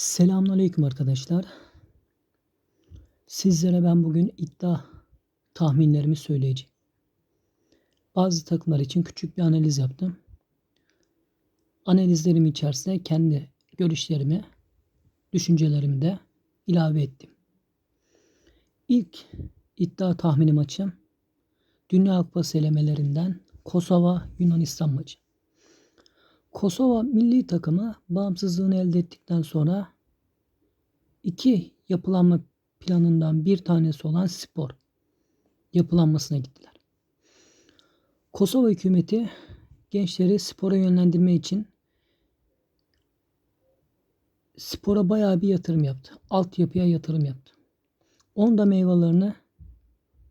Selamünaleyküm arkadaşlar. Sizlere ben bugün iddia tahminlerimi söyleyeceğim. Bazı takımlar için küçük bir analiz yaptım. Analizlerim içerisinde kendi görüşlerimi, düşüncelerimi de ilave ettim. İlk iddia tahmini maçım Dünya Kupası elemelerinden Kosova Yunanistan maçı. Kosova milli takımı bağımsızlığını elde ettikten sonra iki yapılanma planından bir tanesi olan spor yapılanmasına gittiler. Kosova hükümeti gençleri spora yönlendirme için spora bayağı bir yatırım yaptı. Altyapıya yatırım yaptı. Onun da meyvelerini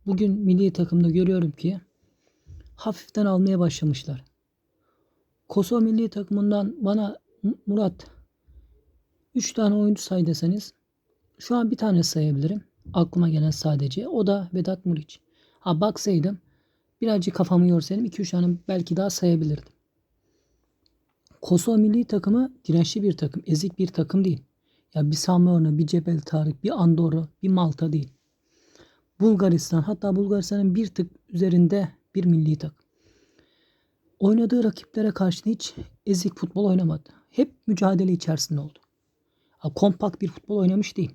bugün milli takımda görüyorum ki hafiften almaya başlamışlar. Kosova milli takımından bana Murat 3 tane oyuncu say deseniz şu an bir tane sayabilirim. Aklıma gelen sadece. O da Vedat Muriç. Ha baksaydım birazcık kafamı yorsaydım 2-3 tane belki daha sayabilirdim. Kosova milli takımı dirençli bir takım. Ezik bir takım değil. Ya bir Samorna, bir Cebel Tarık, bir Andorra, bir Malta değil. Bulgaristan hatta Bulgaristan'ın bir tık üzerinde bir milli takım. Oynadığı rakiplere karşı hiç ezik futbol oynamadı. Hep mücadele içerisinde oldu. Ha, kompakt bir futbol oynamış değil.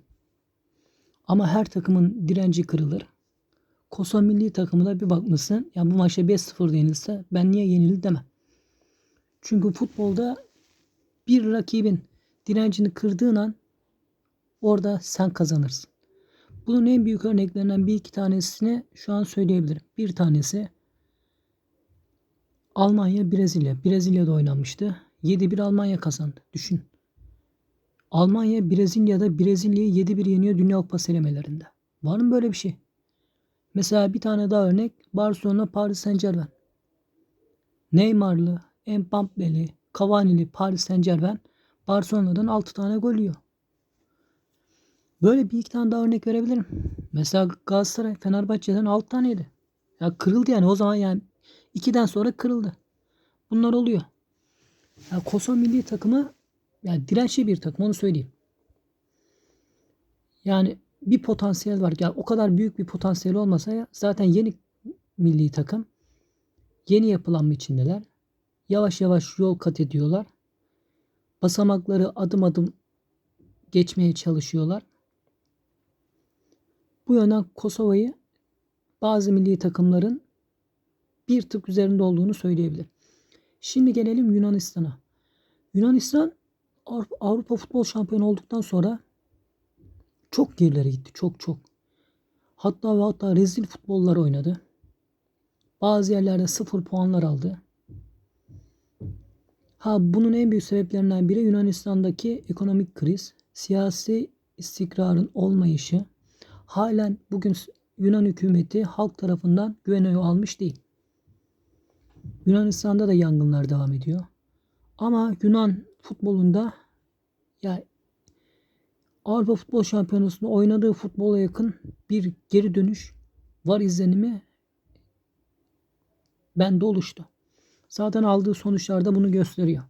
Ama her takımın direnci kırılır. Kosova milli takımına bir bakmışsın. Ya bu maçta 5-0 yenilse ben niye yenildi demem. Çünkü futbolda bir rakibin direncini kırdığın an orada sen kazanırsın. Bunun en büyük örneklerinden bir iki tanesini şu an söyleyebilirim. Bir tanesi Almanya Brezilya. Brezilya'da oynanmıştı. 7-1 Almanya kazandı. Düşün. Almanya Brezilya'da Brezilya'yı 7-1 yeniyor Dünya Kupası elemelerinde. Var mı böyle bir şey? Mesela bir tane daha örnek Barcelona Paris Saint Germain. Neymar'lı, Mbappe'li, Cavani'li Paris Saint Germain Barcelona'dan 6 tane gol yiyor. Böyle bir iki tane daha örnek verebilirim. Mesela Galatasaray Fenerbahçe'den 6 taneydi. Ya kırıldı yani o zaman yani 2'den sonra kırıldı. Bunlar oluyor. Ya Kosova milli takımı yani dirençli bir takım onu söyleyeyim. Yani bir potansiyel var. Yani o kadar büyük bir potansiyel olmasa ya zaten yeni milli takım yeni yapılanma içindeler. Yavaş yavaş yol kat ediyorlar. Basamakları adım adım geçmeye çalışıyorlar. Bu yönden Kosova'yı bazı milli takımların bir tık üzerinde olduğunu söyleyebilirim. Şimdi gelelim Yunanistan'a. Yunanistan Avrupa Futbol Şampiyonu olduktan sonra çok gerilere gitti. Çok çok. Hatta ve hatta rezil futbollar oynadı. Bazı yerlerde sıfır puanlar aldı. Ha bunun en büyük sebeplerinden biri Yunanistan'daki ekonomik kriz, siyasi istikrarın olmayışı. Halen bugün Yunan hükümeti halk tarafından güven oyu almış değil. Yunanistan'da da yangınlar devam ediyor. Ama Yunan futbolunda ya Avrupa Futbol Şampiyonası'nda oynadığı futbola yakın bir geri dönüş var izlenimi bende oluştu. Zaten aldığı sonuçlar da bunu gösteriyor.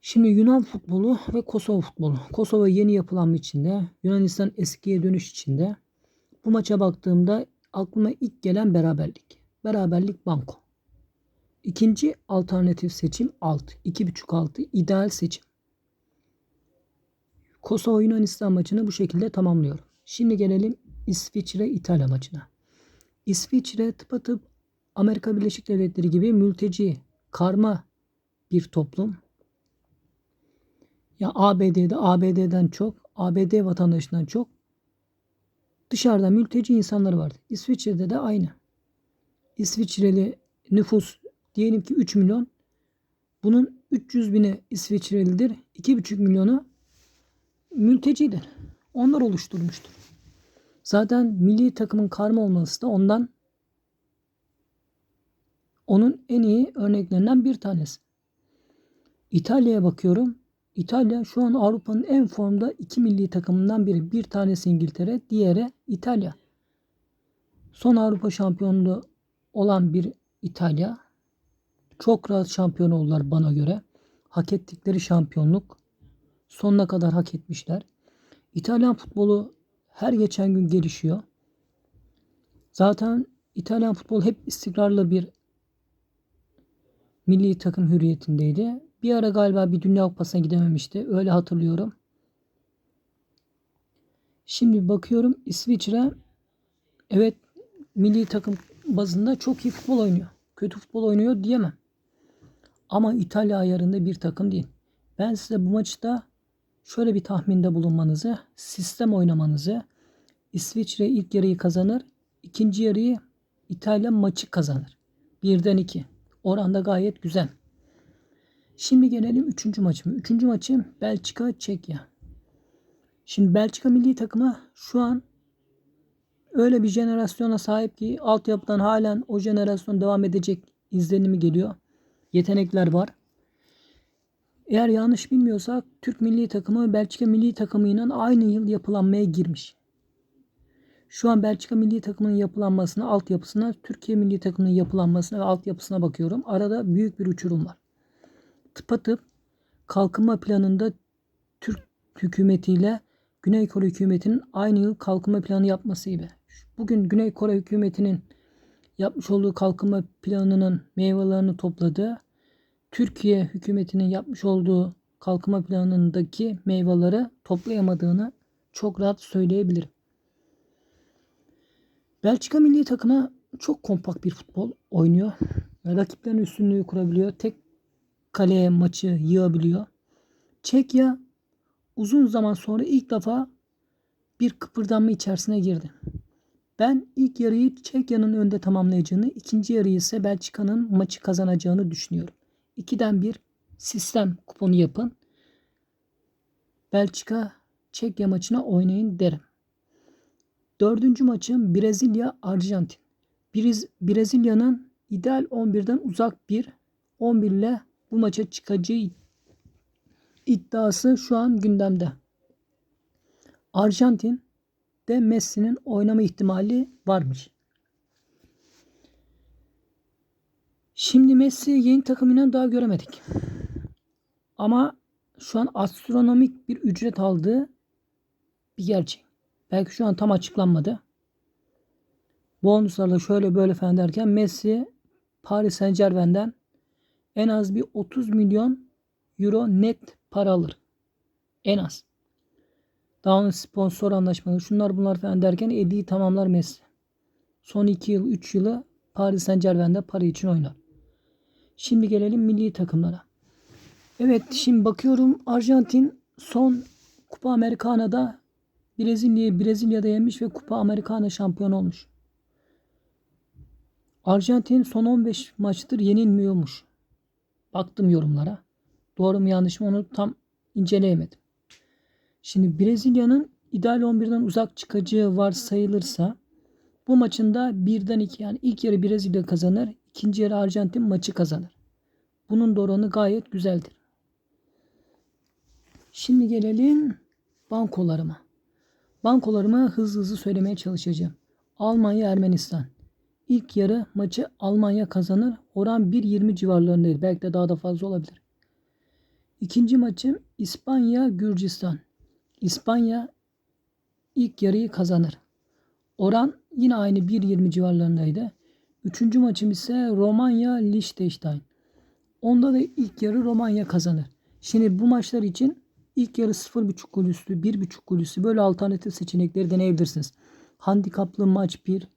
Şimdi Yunan futbolu ve Kosova futbolu. Kosova yeni yapılanma içinde, Yunanistan eskiye dönüş içinde. Bu maça baktığımda aklıma ilk gelen beraberlik. Beraberlik banko. İkinci alternatif seçim alt. 2.5 altı ideal seçim. Kosova Yunanistan maçını bu şekilde tamamlıyorum. Şimdi gelelim İsviçre İtalya maçına. İsviçre tıpatıp Amerika Birleşik Devletleri gibi mülteci, karma bir toplum. Ya ABD'de ABD'den çok, ABD vatandaşından çok dışarıda mülteci insanları vardı. İsviçre'de de aynı. İsviçreli nüfus diyelim ki 3 milyon. Bunun 300 bini İsviçrelidir. 2,5 milyonu mültecidir. Onlar oluşturmuştur. Zaten milli takımın karma olması da ondan onun en iyi örneklerinden bir tanesi. İtalya'ya bakıyorum. İtalya şu an Avrupa'nın en formda iki milli takımından biri. Bir tanesi İngiltere, diğeri İtalya. Son Avrupa şampiyonluğu olan bir İtalya. Çok rahat şampiyon oldular bana göre. Hak ettikleri şampiyonluk sonuna kadar hak etmişler. İtalyan futbolu her geçen gün gelişiyor. Zaten İtalyan futbol hep istikrarlı bir milli takım hürriyetindeydi. Bir ara galiba bir Dünya Kupası'na gidememişti. Öyle hatırlıyorum. Şimdi bakıyorum İsviçre evet milli takım bazında çok iyi futbol oynuyor. Kötü futbol oynuyor diyemem. Ama İtalya ayarında bir takım değil. Ben size bu maçta şöyle bir tahminde bulunmanızı, sistem oynamanızı, İsviçre ilk yarıyı kazanır, ikinci yarıyı İtalya maçı kazanır. Birden iki. Oranda gayet güzel. Şimdi gelelim üçüncü maçıma. Üçüncü maçım Belçika Çekya. Şimdi Belçika milli takımı şu an öyle bir jenerasyona sahip ki altyapıdan halen o jenerasyon devam edecek izlenimi geliyor yetenekler var. Eğer yanlış bilmiyorsak Türk milli takımı Belçika milli takımıyla aynı yıl yapılanmaya girmiş. Şu an Belçika milli takımının yapılanmasına, altyapısına, Türkiye milli takımının yapılanmasına ve altyapısına bakıyorum. Arada büyük bir uçurum var. Tıpatıp kalkınma planında Türk hükümetiyle Güney Kore hükümetinin aynı yıl kalkınma planı yapması gibi. Bugün Güney Kore hükümetinin yapmış olduğu kalkınma planının meyvelerini topladı. Türkiye hükümetinin yapmış olduğu kalkınma planındaki meyveleri toplayamadığını çok rahat söyleyebilirim. Belçika milli takımı çok kompakt bir futbol oynuyor. Rakiplerin üstünlüğü kurabiliyor. Tek kaleye maçı yığabiliyor. Çekya uzun zaman sonra ilk defa bir kıpırdanma içerisine girdi. Ben ilk yarıyı Çekya'nın önde tamamlayacağını, ikinci yarıyı ise Belçika'nın maçı kazanacağını düşünüyorum. 2'den bir sistem kuponu yapın. Belçika Çek maçına oynayın derim. Dördüncü maçım Brezilya Arjantin. Brezilya'nın ideal 11'den uzak bir 11 ile bu maça çıkacağı iddiası şu an gündemde. Arjantin de Messi'nin oynama ihtimali varmış. Şimdi Messi'yi yeni takımından daha göremedik. Ama şu an astronomik bir ücret aldığı bir gerçek. Belki şu an tam açıklanmadı. Bonuslarla şöyle böyle falan derken Messi Paris Saint Germain'den en az bir 30 milyon euro net para alır. En az. Daha onun sponsor anlaşmaları şunlar bunlar falan derken Edi'yi tamamlar Messi. Son 2 yıl 3 yılı Paris Saint Germain'de para için oynar. Şimdi gelelim milli takımlara. Evet şimdi bakıyorum Arjantin son Kupa Amerikana'da Brezilya'yı Brezilya'da yenmiş ve Kupa Amerikana şampiyon olmuş. Arjantin son 15 maçtır yenilmiyormuş. Baktım yorumlara. Doğru mu yanlış mı onu tam inceleyemedim. Şimdi Brezilya'nın ideal 11'den uzak çıkacağı varsayılırsa bu maçında 1'den 2 yani ilk yarı Brezilya kazanır ikinci yarı Arjantin maçı kazanır. Bunun da oranı gayet güzeldir. Şimdi gelelim bankolarıma. Bankolarımı hızlı hızlı söylemeye çalışacağım. Almanya Ermenistan. İlk yarı maçı Almanya kazanır. Oran 1.20 civarlarındaydı. Belki de daha da fazla olabilir. İkinci maçım İspanya Gürcistan. İspanya ilk yarıyı kazanır. Oran yine aynı 1.20 civarlarındaydı. Üçüncü maçım ise Romanya Liechtenstein. Onda da ilk yarı Romanya kazanır. Şimdi bu maçlar için ilk yarı 0.5 gol üstü, 1.5 gol üstü böyle alternatif seçenekleri deneyebilirsiniz. Handikaplı maç 1,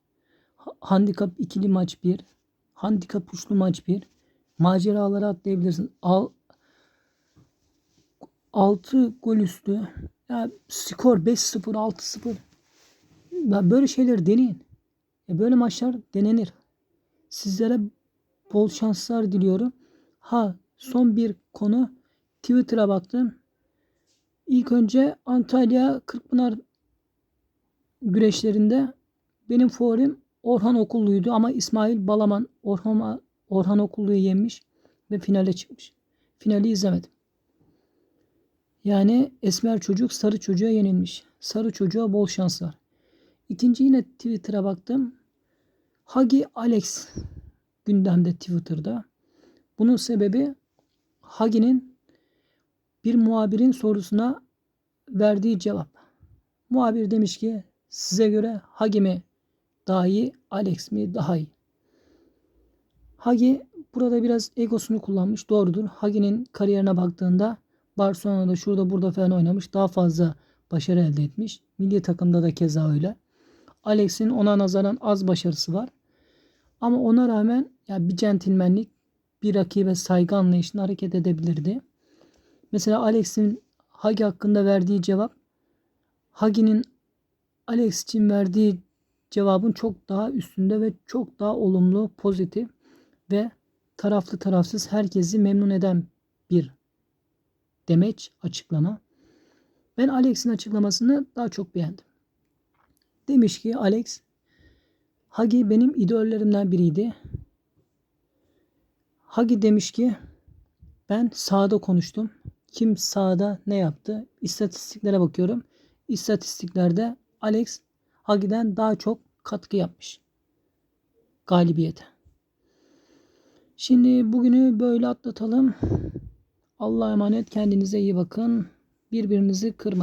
handikap ikili maç 1, handikap üçlü maç 1. Maceralara atlayabilirsiniz. Al, 6 gol üstü. Ya skor 5-0, 6-0. Ya böyle şeyler deneyin. Ya böyle maçlar denenir. Sizlere bol şanslar diliyorum. Ha son bir konu Twitter'a baktım. İlk önce Antalya Kırkpınar güreşlerinde benim favorim Orhan Okullu'ydu ama İsmail Balaman Orhan, Orhan Okullu'yu yenmiş ve finale çıkmış. Finali izlemedim. Yani esmer çocuk sarı çocuğa yenilmiş. Sarı çocuğa bol şanslar. İkinci yine Twitter'a baktım. Hagi Alex gündemde Twitter'da. Bunun sebebi Hagi'nin bir muhabirin sorusuna verdiği cevap. Muhabir demiş ki size göre Hagi mi daha iyi, Alex mi daha iyi? Hagi burada biraz egosunu kullanmış. Doğrudur. Hagi'nin kariyerine baktığında Barcelona'da şurada burada falan oynamış. Daha fazla başarı elde etmiş. Milli takımda da keza öyle. Alex'in ona nazaran az başarısı var. Ama ona rağmen ya bir centilmenlik, bir rakibe saygı anlayışına hareket edebilirdi. Mesela Alex'in Hagi hakkında verdiği cevap Hagi'nin Alex için verdiği cevabın çok daha üstünde ve çok daha olumlu, pozitif ve taraflı tarafsız herkesi memnun eden bir demeç açıklama. Ben Alex'in açıklamasını daha çok beğendim. Demiş ki Alex Hagi benim idollerimden biriydi. Hagi demiş ki ben sahada konuştum. Kim sahada ne yaptı? İstatistiklere bakıyorum. İstatistiklerde Alex Hagi'den daha çok katkı yapmış. Galibiyete. Şimdi bugünü böyle atlatalım. Allah'a emanet kendinize iyi bakın. Birbirinizi kırmayın.